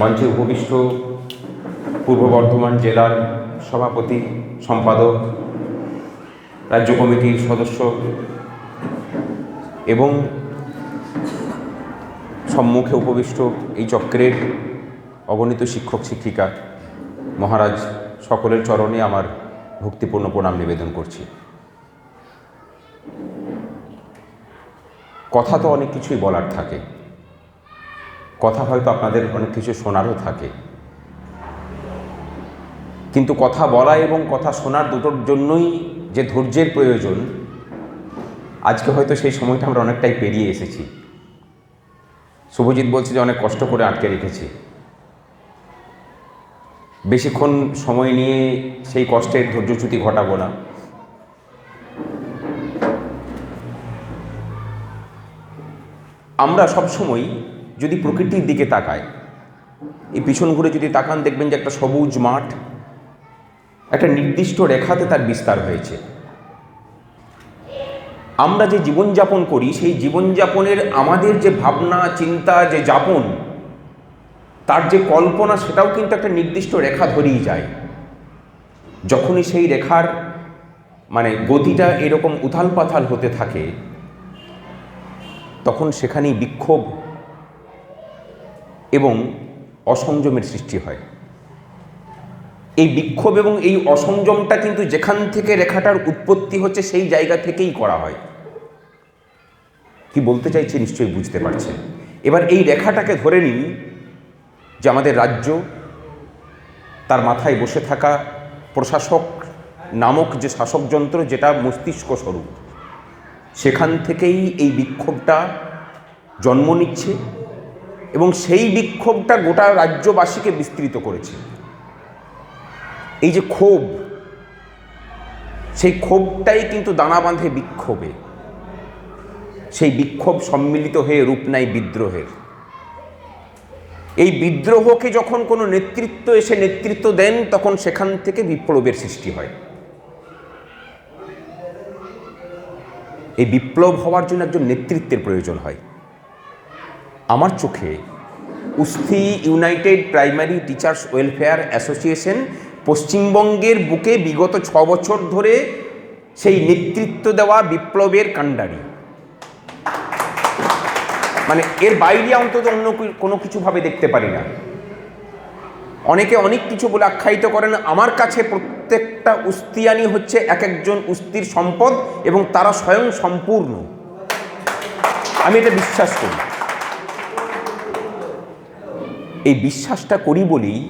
মঞ্চে উপবিষ্ট পূর্ব বর্ধমান জেলার সভাপতি, সম্পাদক, রাজ্য কমিটির সদস্য এবং সম্মুখে উপবিষ্ট এই চক্রের অগণিত শিক্ষক, শিক্ষিকা মহারাজ সকলের চরণে আমার ভক্তিপূর্ণ প্রণাম নিবেদন করছি। কথা তো অনেক কিছুই বলার থাকে। কথা হয়তো আপনাদের অনেক কিছু শোনারও থাকে। কিন্তু কথা বলা এবং কথা শোনার দুটোর জন্যই যে ধৈর্যের প্রয়োজন, আজকে হয়তো সেই সময়টা আমরা অনেকটাই পেরিয়ে এসেছি। শুভজিৎ বলছে যে অনেক কষ্ট করে আটকে রেখেছি। বেশিক্ষণ সময় নিয়ে সেই কষ্টের ধৈর্যচ্যুতি ঘটাবো না। আমরা সবসময় যদি প্রকৃতির দিকে তাকায়, এই পিছন ঘুরে যদি তাকান, দেখবেন যে একটা সবুজ মাঠ, একটা নির্দিষ্ট রেখাতে তার বিস্তার হয়েছে। আমরা যে জীবনযাপন করি, সেই জীবনযাপনের আমাদের যে ভাবনা, চিন্তা, যে যাপন, তার যে কল্পনা, সেটাও কিন্তু একটা নির্দিষ্ট রেখা ধরেই যায়। যখনই সেই রেখার মানে গতিটা এরকম উথাল পাথাল হতে থাকে, তখন সেখানেই বিক্ষোভ এবং অসংযমের সৃষ্টি হয়। এই বিক্ষোভ এবং এই অসংযমটা কিন্তু যেখান থেকে রেখাটার উৎপত্তি হচ্ছে সেই জায়গা থেকেই করা হয়। কি বলতে চাইছে নিশ্চয়ই বুঝতে পারছেন। এবার এই রেখাটাকে ধরে নিন যে আমাদের রাজ্য, তার মাথায় বসে থাকা প্রশাসক নামক যে শাসক যন্ত্র যেটা মস্তিষ্ক স্বরূপ, সেখান থেকেই এই বিক্ষোভটা জন্ম নিচ্ছে। এবং সেই বিক্ষোভটা গোটা রাজ্যবাসীকে বিস্তৃত করেছে। এই যে ক্ষোভ, সেই ক্ষোভটাই কিন্তু দানা বাঁধে বিক্ষোভে। সেই বিক্ষোভ সম্মিলিত হয়ে রূপ নেয় বিদ্রোহের। এই বিদ্রোহকে যখন কোনো নেতৃত্ব এসে নেতৃত্ব দেন, তখন সেখান থেকে বিপ্লবের সৃষ্টি হয়। এই বিপ্লব হওয়ার জন্য একজন নেতৃত্বের প্রয়োজন হয়। আমার চোখে উস্থি united primary teachers welfare association পশ্চিমবঙ্গের বুকে বিগত ছ বছর ধরে সেই নেতৃত্ব দেওয়া বিপ্লবের কাণ্ডারি। মানে এর বাইরে অন্তত অন্য কোনো কিছুভাবে দেখতে পারি না। অনেকে অনেক কিছু বলে আখ্যায়িত করেন, আমার কাছে প্রত্যেকটা উস্তিয়ানি হচ্ছে এক একজন উস্তির সম্পদ এবং তারা স্বয়ং সম্পূর্ণ। আমি এটা বিশ্বাস করি। এই বিশ্বাসটা করি বলেই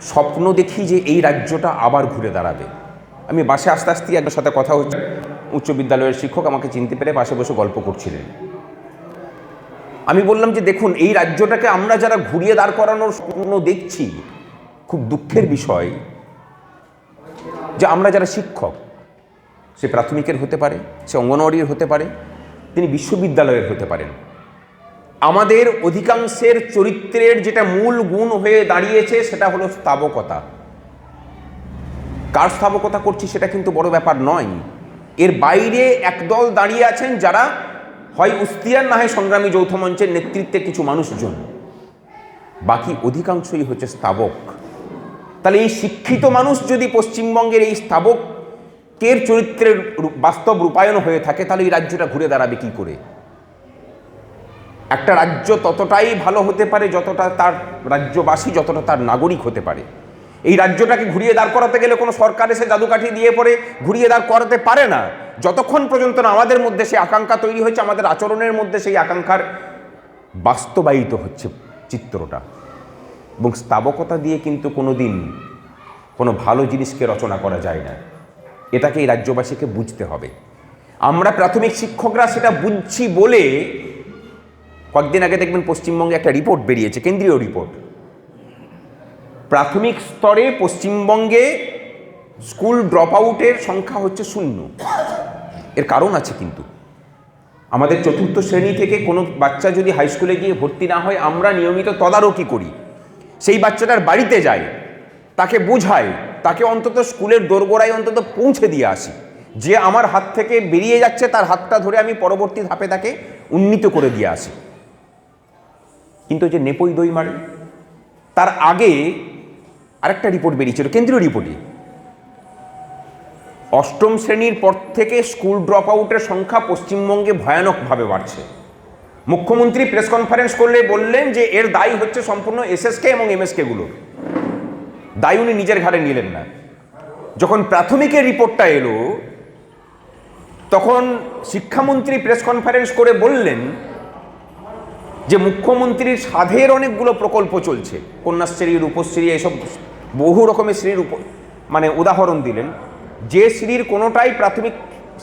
স্বপ্ন দেখি যে এই রাজ্যটা আবার ঘুরে দাঁড়াবে। আমি বাসে আস্তে আস্তে একবার সাথে কথা হচ্ছে। উচ্চ বিদ্যালয়ের শিক্ষক আমাকে চিনতে পেরে পাশে বসে গল্প করছিলেন। আমি বললাম যে দেখুন, এই রাজ্যটাকে আমরা যারা ঘুরিয়ে দাঁড় করানোর স্বপ্ন দেখছি, খুব দুঃখের বিষয় যে আমরা যারা শিক্ষক, সে প্রাথমিকের হতে পারে, সে অঙ্গনওয়াড়ির হতে পারে, তিনি বিশ্ববিদ্যালয়ের হতে পারেন। আমাদের অধিকাংশের চরিত্রের যেটা মূল গুণ হয়ে দাঁড়িয়েছে সেটা হলো স্থাবকতা কার স্থাবকতা করছি সেটা কিন্তু বড় ব্যাপার নয়। এর বাইরে একদল দাঁড়িয়ে আছেন যারা হয় উস্তিয়ার না হয় সংগ্রামী যৌথ মঞ্চের নেতৃত্বে কিছু মানুষজন। বাকি অধিকাংশই হচ্ছে স্থাবক তাহলে এই শিক্ষিত মানুষ যদি পশ্চিমবঙ্গের এই স্থাবকের চরিত্রের বাস্তব রূপায়ণ হয়ে থাকে, তাহলে এই রাজ্যটা ঘুরে দাঁড়াবে কি করে? একটা রাজ্য ততটাই ভালো হতে পারে যতটা তার রাজ্যবাসী, যতটা তার নাগরিক হতে পারে। এই রাজ্যটাকে ঘুরিয়ে দাঁড় করাতে গেলে কোনো সরকার এসে জাদুকাঠি দিয়ে পরে ঘুরিয়ে দাঁড় করাতে পারে না। যতক্ষণ পর্যন্ত না আমাদের মধ্যে সেই আকাঙ্ক্ষা তৈরি হয়েছে, আমাদের আচরণের মধ্যে সেই আকাঙ্ক্ষার বাস্তবায়িত হচ্ছে চিত্রটা। এবং স্তাবকতা দিয়ে কিন্তু কোনো দিন কোনো ভালো জিনিসকে রচনা করা যায় না। এটাকে এই রাজ্যবাসীকে বুঝতে হবে। আমরা প্রাথমিক শিক্ষকরা সেটা বুঝছি বলে কয়েকদিন আগে দেখবেন পশ্চিমবঙ্গে একটা রিপোর্ট বেরিয়েছে, কেন্দ্রীয় রিপোর্ট প্রাথমিক স্তরে পশ্চিমবঙ্গে স্কুল ড্রপ আউটের সংখ্যা হচ্ছে শূন্য। এর কারণ আছে কিন্তু। আমাদের চতুর্থ শ্রেণি থেকে কোনো বাচ্চা যদি হাই স্কুলে গিয়ে ভর্তি না হয়, আমরা নিয়মিত তদারকি করি। সেই বাচ্চাটার বাড়িতে যাই, তাকে বোঝাই, তাকে অন্তত স্কুলের দোরগোড়ায় অন্তত পৌঁছে দিয়ে আসি। যে আমার হাত থেকে বেরিয়ে যাচ্ছে, তার হাতটা ধরে আমি পরবর্তী ধাপে তাকে উন্নীত করে দিয়ে আসি। কিন্তু যে নেপই দই মারে তার আগে আরেকটা রিপোর্ট বেরিয়েছিল, কেন্দ্রীয় রিপোর্টে অষ্টম শ্রেণির পর থেকে স্কুল ড্রপ আউটের সংখ্যা পশ্চিমবঙ্গে ভয়ানকভাবে বাড়ছে। মুখ্যমন্ত্রী প্রেস কনফারেন্স করলে বললেন যে এর দায়ী হচ্ছে সম্পূর্ণ এসএসকে এবং এমএসকে গুলোর দায় উনি নিজের ঘাড়ে নিলেন না। যখন প্রাথমিকের রিপোর্টটা এলো, তখন শিক্ষামন্ত্রী প্রেস কনফারেন্স করে বললেন যে মুখ্যমন্ত্রীর সাধের অনেকগুলো প্রকল্প চলছে, কন্যাশ্রী, রূপশ্রী এসব বহু রকমের শ্রীর উপ মানে উদাহরণ দিলেন। যে শ্রীর কোনোটাই প্রাথমিক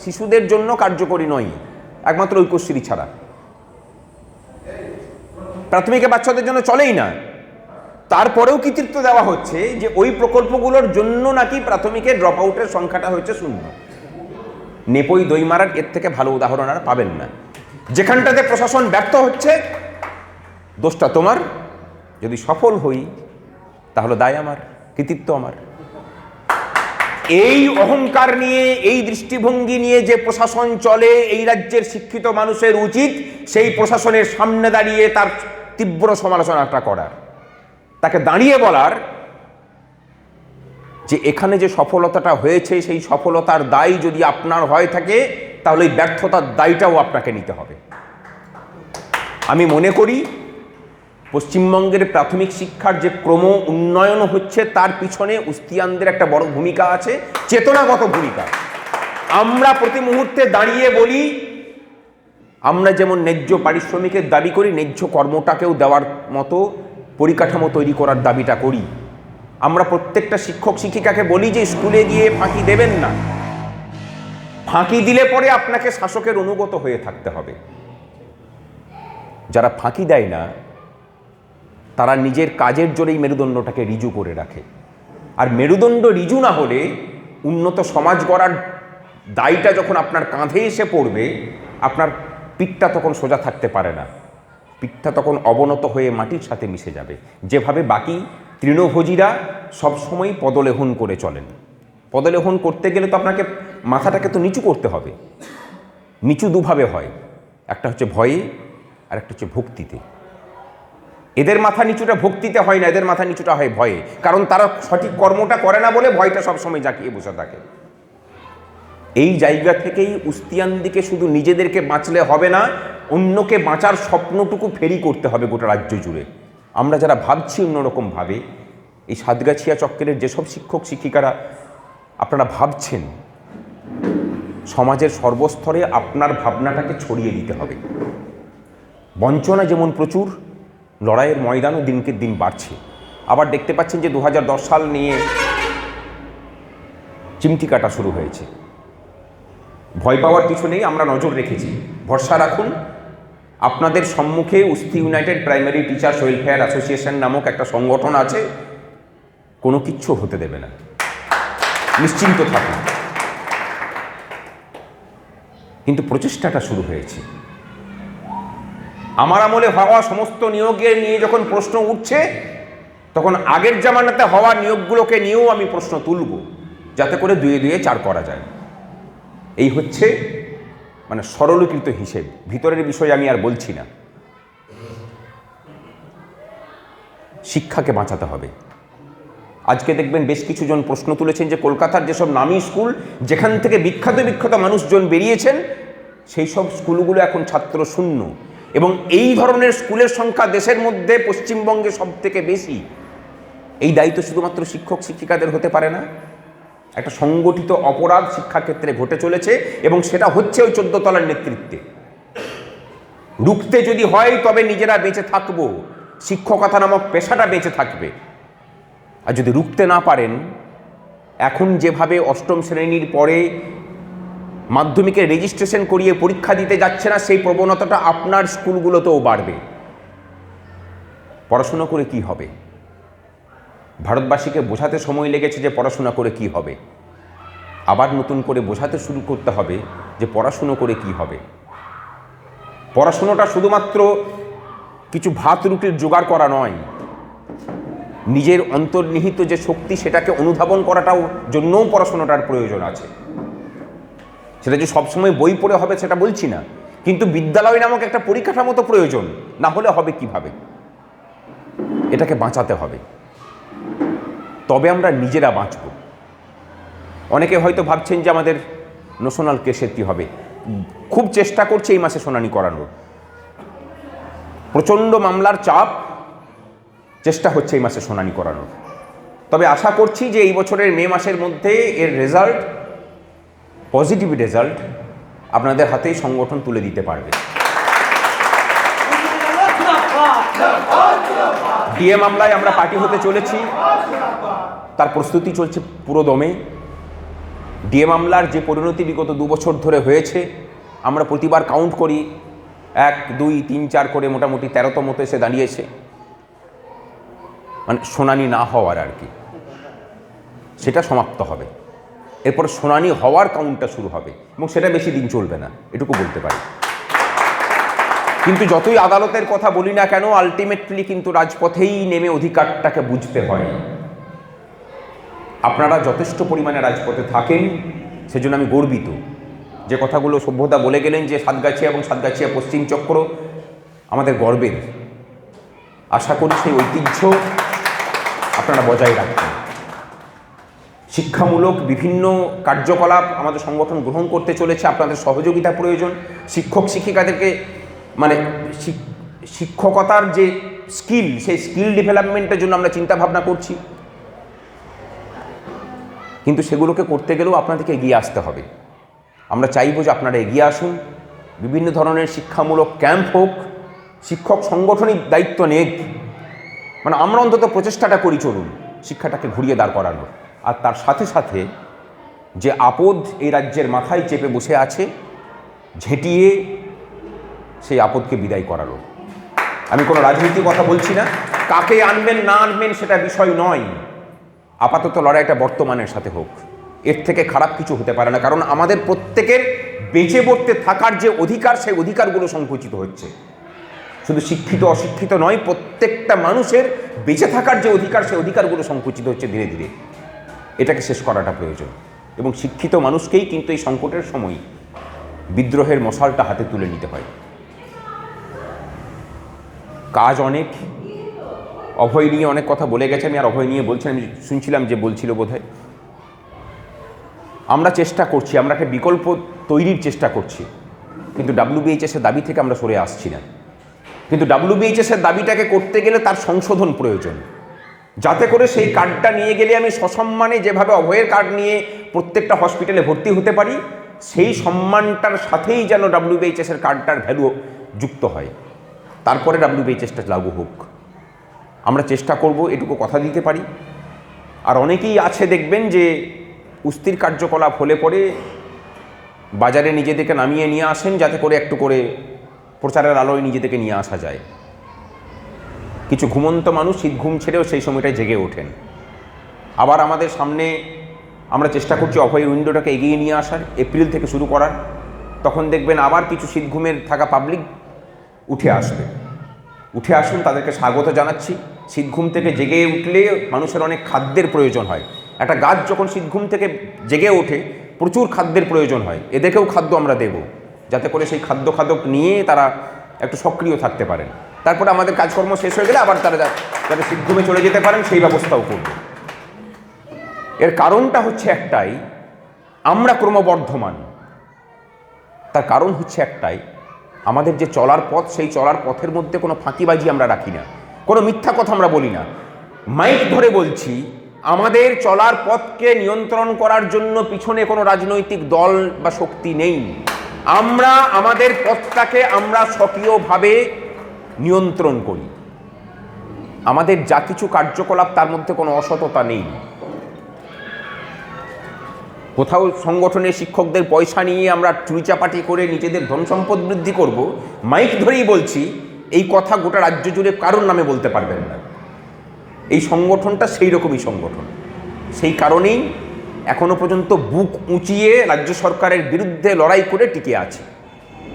শিশুদের জন্য কার্যকরী নয়, একমাত্র ঐক্যশ্রী ছাড়া। প্রাথমিকে বাচ্চাদের জন্য চলেই না। তারপরেও কৃতিত্ব দেওয়া হচ্ছে যে ওই প্রকল্পগুলোর জন্য নাকি প্রাথমিকে ড্রপ আউটের সংখ্যাটা হচ্ছে শূন্য। নেপই দই মারার এর থেকে ভালো উদাহরণ আর পাবেন না। যেখানটাতে প্রশাসন ব্যর্থ হচ্ছে দোষটা তোমার। যদি সফল হই, তাহলে দায় আমার, কৃতিত্ব আমার। এই অহংকার নিয়ে, এই দৃষ্টিভঙ্গি নিয়ে যে প্রশাসন চলে, এই রাজ্যের শিক্ষিত মানুষের উচিত, সেই প্রশাসনের সামনে দাঁড়িয়ে তার তীব্র সমালোচনাটা করার। তাকে দাঁড়িয়ে বলার যে এখানে যে সফলতাটা হয়েছে, সেই সফলতার দায় যদি আপনার হয়ে থাকে, তাহলে এই ব্যর্থতার দায়টাও আপনাকে নিতে হবে। আমি মনে করি পশ্চিমবঙ্গের প্রাথমিক শিক্ষার যে ক্রম উন্নয়ন হচ্ছে, তার পিছনে উস্তিয়ানদের একটা বড় ভূমিকা আছে, চেতনাগত ভূমিকা। আমরা প্রতি মুহূর্তে দাঁড়িয়ে বলি, আমরা যেমন ন্যায্য পারিশ্রমিকের দাবি করি, ন্যায্য কর্মটাকেও দেওয়ার মতো পরিকাঠামো তৈরি করার দাবিটা করি। আমরা প্রত্যেকটা শিক্ষক শিক্ষিকাকে বলি যে, স্কুলে গিয়ে ফাঁকি দেবেন না। ফাঁকি দিলে পরে আপনাকে শাসকের অনুগত হয়ে থাকতে হবে। যারা ফাঁকি দেয় না তারা নিজের কাজের জোরেই মেরুদণ্ডটাকে রিজু করে রাখে। আর মেরুদণ্ড রিজু না হলে উন্নত সমাজ গড়ার দায়টা যখন আপনার কাঁধে এসে পড়বে, আপনার পিঠটা তখন সোজা থাকতে পারে না। পিঠটা তখন অবনত হয়ে মাটির সাথে মিশে যাবে। যেভাবে বাকি তৃণভোজীরা সবসময় পদলেহন করে চলেন। পদলেহন করতে গেলে তো আপনাকে মাথাটাকে তো নিচু করতে হবে। নিচু দুভাবে হয়। একটা হচ্ছে ভয়ে আর একটা হচ্ছে ভক্তিতে। এদের মাথা নিচুটা ভক্তিতে হয় না, এদের মাথা নিচুটা হয় ভয়ে। কারণ তারা সঠিক কর্মটা করে না বলে ভয়টা সবসময় জাকিয়ে বসে থাকে। এই জায়গা থেকেই উস্তিয়ান দিকে শুধু নিজেদেরকে বাঁচলে হবে না, অন্যকে বাঁচার স্বপ্নটুকু ফেরি করতে হবে গোটা রাজ্য জুড়ে। আমরা যারা ভাবছি অন্যরকমভাবে এই সাতগাছিয়া চক্রের যেসব শিক্ষক, শিক্ষিকারা, আপনারা ভাবছেন, সমাজের সর্বস্তরে আপনার ভাবনাটাকে ছড়িয়ে দিতে হবে। বঞ্চনা যেমন প্রচুর লড়াইয়ের ময়দানও দিনকে দিন বাড়ছে। আবার দেখতে পাচ্ছেন যে দু হাজার দশ সাল নিয়ে চিমটি কাটা শুরু হয়েছে। ভয় পাওয়ার কিছু নেই, আমরা নজর রেখেছি। ভরসা রাখুন, আপনাদের সম্মুখে উস্তি united primary teachers welfare association নামক একটা সংগঠন আছে, কোনো কিচ্ছু হতে দেবে না। নিশ্চিন্ত থাকুন। কিন্তু প্রচেষ্টাটা শুরু হয়েছে। আমার আমলে হওয়া সমস্ত নিয়োগের নিয়ে যখন প্রশ্ন উঠছে, তখন আগের জামানাতে হওয়া নিয়োগগুলোকে নিয়েও আমি প্রশ্ন তুলব, যাতে করে দুয়ে দুয়ে চার করা যায়। এই হচ্ছে মানে সরলীকৃত হিসেব, ভিতরের বিষয়ে আমি আর বলছি না। শিক্ষাকে বাঁচাতে হবে। আজকে দেখবেন বেশ কিছু জন প্রশ্ন তুলেছেন যে কলকাতার যেসব নামী স্কুল, যেখান থেকে বিখ্যাত বিখ্যাত মানুষজন বেরিয়েছেন, সেই সব স্কুলগুলো এখন ছাত্র শূন্য এবং এই ধরনের স্কুলের সংখ্যা দেশের মধ্যে পশ্চিমবঙ্গে সব থেকে বেশি। এই দায়িত্ব শুধুমাত্র শিক্ষক, শিক্ষিকাদের হতে পারে না। একটা সংগঠিত অপরাধ শিক্ষাক্ষেত্রে ঘটে চলেছে এবং সেটা হচ্ছে ওই চোদ্দ তলার নেতৃত্বে। রুখতে যদি হয় তবে নিজেরা বেঁচে থাকব। শিক্ষকতা নামক পেশাটা বেঁচে থাকবে। আর যদি রুখতে না পারেন, এখন যেভাবে অষ্টম শ্রেণির পরে মাধ্যমিকে রেজিস্ট্রেশন করিয়ে পরীক্ষা দিতে যাচ্ছে না, সেই প্রবণতাটা আপনার স্কুলগুলোতেও বাড়বে। পড়াশোনা করে কি হবে? ভারতবাসীকে বোঝাতে সময় লেগেছে যে পড়াশোনা করে কি হবে। আবার নতুন করে বোঝাতে শুরু করতে হবে যে পড়াশুনো করে কি হবে। পড়াশুনোটা শুধুমাত্র কিছু ভাত রুটির জোগাড় করা নয়, নিজের অন্তর্নিহিত যে শক্তি সেটাকে অনুধাবন করাটাও জন্যও পড়াশোনাটার প্রয়োজন আছে। সেটা যে সবসময় বই পড়ে হবে সেটা বলছি না। কিন্তু বিদ্যালয় নামক একটা পরিকাঠামো তো প্রয়োজন, না হলে হবে কীভাবে? এটাকে বাঁচাতে হবে। তবে আমরা নিজেরা বাঁচব। অনেকে হয়তো ভাবছেন যে আমাদের ন্যাশনাল কেসের কী হবে। খুব চেষ্টা করছে এই মাসে শুনানি করানোর। প্রচণ্ড মামলার চাপ, চেষ্টা হচ্ছে এই মাসে শুনানি করানোর। তবে আশা করছি যে এই বছরের মে মাসের মধ্যে এর রেজাল্ট পজিটিভ রেজাল্ট আপনাদের হাতেই সংগঠন তুলে দিতে পারবে। ডিএ মামলায় আমরা পার্টি হতে চলেছি। তার প্রস্তুতি চলছে পুরো দমে। ডিএ মামলার যে পরিণতি বিগত দু বছর ধরে হয়েছে, আমরা প্রতিবার কাউন্ট করি। এক, দুই, তিন, চার করে মোটামুটি তেরোতমতে এসে দাঁড়িয়েছে। মানে শুনানি না হওয়ার আর কি। সেটা সমাপ্ত হবে। এরপর শুনানি হওয়ার কাউন্টটা শুরু হবে এবং সেটা বেশি দিন চলবে না, এটুকু বলতে পারি। কিন্তু যতই আদালতের কথা বলি না কেন আলটিমেটলি কিন্তু রাজপথেই নেমে অধিকারটাকে বুঝতে হয় আপনারা যথেষ্ট পরিমাণে রাজপথে থাকেন, সেজন্য আমি গর্বিত। যে কথাগুলো সভ্যতা বলে গেলেন যে সাতগাছিয়া এবং সাতগাছিয়া পশ্চিম চক্র আমাদের গর্বের। আশা করি সেই ঐতিহ্য আপনারা বজায় রাখবেন। শিক্ষামূলক বিভিন্ন কার্যকলাপ আমাদের সংগঠন গ্রহণ করতে চলেছে, আপনাদের সহযোগিতা প্রয়োজন। শিক্ষক, শিক্ষিকাদেরকে মানে শিক- শিক্ষকতার যে স্কিল, সেই স্কিল ডেভেলপমেন্টের জন্য আমরা চিন্তা ভাবনা করছি। কিন্তু সেগুলোকে করতে গেলেও আপনাদেরকে এগিয়ে আসতে হবে। আমরা চাইব যে আপনারা এগিয়ে আসুন। বিভিন্ন ধরনের শিক্ষামূলক ক্যাম্প হোক, শিক্ষক সংগঠনিক দায়িত্ব নেক। মানে আমরা অন্তত প্রচেষ্টাটা করি চলুন, শিক্ষাটাকে ঘুরিয়ে দাঁড় করানোর। আর তার সাথে সাথে যে আপদ এই রাজ্যের মাথায় চেপে বসে আছে, ঝেঁটিয়ে সেই আপদকে বিদায় করালো। আমি কোনো রাজনীতির কথা বলছি না। কাকে আনবেন, না আনবেন সেটা বিষয় নয়। আপাতত লড়াইটা বর্তমানের সাথে হোক। এর থেকে খারাপ কিছু হতে পারে না। কারণ আমাদের প্রত্যেকের বেঁচে পড়তে থাকার যে অধিকার, সেই অধিকারগুলো সংকুচিত হচ্ছে। শুধু শিক্ষিত, অশিক্ষিত নয়, প্রত্যেকটা মানুষের বেঁচে থাকার যে অধিকার, সেই অধিকারগুলো সংকুচিত হচ্ছে ধীরে ধীরে। এটাকে শেষ করাটা প্রয়োজন। এবং শিক্ষিত মানুষকেই কিন্তু এই সংকটের সময় বিদ্রোহের মশালটা হাতে তুলে নিতে হয়। কাজ অনেক। অভয় নিয়ে অনেক কথা বলে গেছে। আমি আর অভয় নিয়ে বলছি আমি শুনছিলাম যে বলছিল বোধহয়। আমরা চেষ্টা করছি, আমরা একটা বিকল্প তৈরির চেষ্টা করছি। কিন্তু ডাব্লিউবিএইচএসের দাবি থেকে আমরা সরে আসছি না। কিন্তু ডাব্লিউবিএইচএসের দাবিটাকে করতে গেলে তার সংশোধন প্রয়োজন। যাতে করে সেই কার্ডটা নিয়ে গেলে আমি সসম্মানে যেভাবে অভয়ের কার্ড নিয়ে প্রত্যেকটা হসপিটালে ভর্তি হতে পারি, সেই সম্মানটার সাথেই যেন ডাব্লিউবিএইচএসের কার্ডটার ভ্যালু যুক্ত হয়। তারপরে ডাব্লিউবিএইচএসটা লাগু হোক আমরা চেষ্টা করব এটুকু কথা দিতে পারি। আর অনেকেই আছে দেখবেন যে উস্তির কার্যকলাপ হলে পরে বাজারে নিজেদেরকে নামিয়ে নিয়ে আসেন, যাতে করে একটু করে প্রচারের আলোয় নিজেদেরকে নিয়ে আসা যায়। কিছু ঘুমন্ত মানুষ শীত ঘুম ছেড়েও সেই সময়টায় জেগে ওঠেন। আবার আমাদের সামনে আমরা চেষ্টা করছি অভয় উইন্ডোটাকে এগিয়ে নিয়ে আসার, এপ্রিল থেকে শুরু করার। তখন দেখবেন আবার কিছু শীত ঘুমের থাকা পাবলিক উঠে আসবে। উঠে আসুন, তাদেরকে স্বাগত জানাচ্ছি। শীত ঘুম থেকে জেগে উঠলে মানুষের অনেক খাদ্যের প্রয়োজন হয়। একটা গাছ যখন শীত ঘুম থেকে জেগে ওঠে, প্রচুর খাদ্যের প্রয়োজন হয়। এদেরকেও খাদ্য আমরা দেব। যাতে করে সেই খাদ্য খাদক নিয়ে তারা একটু সক্রিয় থাকতে পারেন। তারপরে আমাদের কাজকর্ম শেষ হয়ে গেলে আবার তারা যাতে ঘুমে চলে যেতে পারেন, সেই ব্যবস্থাও করব। এর কারণটা হচ্ছে একটাই, আমরা ক্রমবর্ধমান। তার কারণ হচ্ছে একটাই, আমাদের যে চলার পথ, সেই চলার পথের মধ্যে কোনো ফাঁকিবাজি আমরা রাখি না। কোনো মিথ্যা কথা আমরা বলি না। মাইক ধরে বলছি, আমাদের চলার পথকে নিয়ন্ত্রণ করার জন্য পিছনে কোনো রাজনৈতিক দল বা শক্তি নেই। আমরা, আমাদের পথটাকে আমরা স্বকীয়ভাবে নিয়ন্ত্রণ করি। আমাদের যা কিছু কার্যকলাপ তার মধ্যে কোনো অসততা নেই। কোথাও সংগঠনের শিক্ষকদের পয়সা নিয়ে আমরা চুরিচাপাটি করে নিজেদের ধন সম্পদ বৃদ্ধি করব, মাইক ধরেই বলছি, এই কথা গোটা রাজ্য জুড়ে কারোর নামে বলতে পারবেন না। এই সংগঠনটা সেই রকমই সংগঠন। সেই কারণেই এখনও পর্যন্ত বুক উঁচিয়ে রাজ্য সরকারের বিরুদ্ধে লড়াই করে টিকে আছে।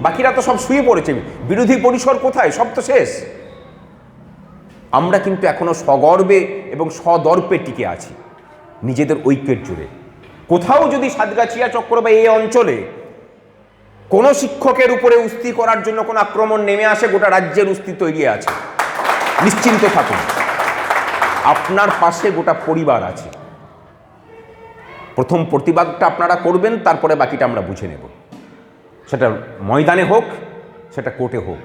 বাকিরা তো সব শুয়ে পড়েছে। বিরোধী পরিসর কোথায়? সব তো শেষ। আমরা কিন্তু এখনও সগর্বে এবং সদর্পে টিকে আছি, নিজেদের ঐক্যের জুড়ে কোথাও যদি সাতগাছিয়া চক্র বা এই অঞ্চলে কোনো শিক্ষকের উপরে উস্তি করার জন্য কোনো আক্রমণ নেমে আসে, গোটা রাজ্যের উস্তি তৈরি আছে। নিশ্চিন্ত থাকুন, আপনার পাশে গোটা পরিবার আছে। প্রথম প্রতিবাদটা আপনারা করবেন, তারপরে বাকিটা আমরা বুঝে নেব। সেটা ময়দানে হোক, সেটা কোর্টে হোক।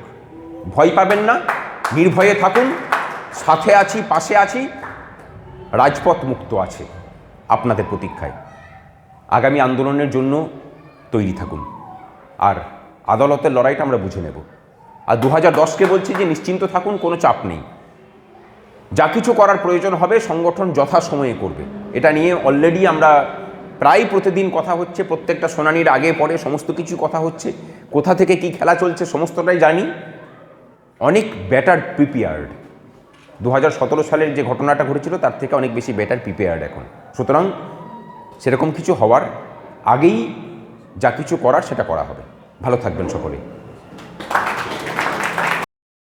ভয় পাবেন না, নির্ভয়ে থাকুন, সাথে আছি, পাশে আছি, রাজপথ মুক্ত আছে আপনাদের প্রতীক্ষায়। আগামী আন্দোলনের জন্য তৈরি থাকুন। আর আদালতের লড়াইটা আমরা বুঝে নেব। আর দু হাজার দশকে বলছি যে নিশ্চিন্ত থাকুন, কোনো চাপ নেই। যা কিছু করার প্রয়োজন হবে, সংগঠন যথাসময়ে করবে। এটা নিয়ে অলরেডি আমরা প্রায় প্রতিদিন কথা হচ্ছে, প্রত্যেকটা শুনানির আগে, পরে সমস্ত কিছু কথা হচ্ছে। কোথা থেকে কি খেলা চলছে সমস্তটাই জানি। অনেক বেটার প্রিপেয়ার্ড দু হাজার সতেরো সালের যে ঘটনাটা ঘটেছিল, তার থেকে অনেক বেশি বেটার প্রিপেয়ার্ড এখন। সুতরাং সেরকম কিছু হওয়ার আগেই যা কিছু করার, সেটা করা হবে। ভালো থাকবেন সকলে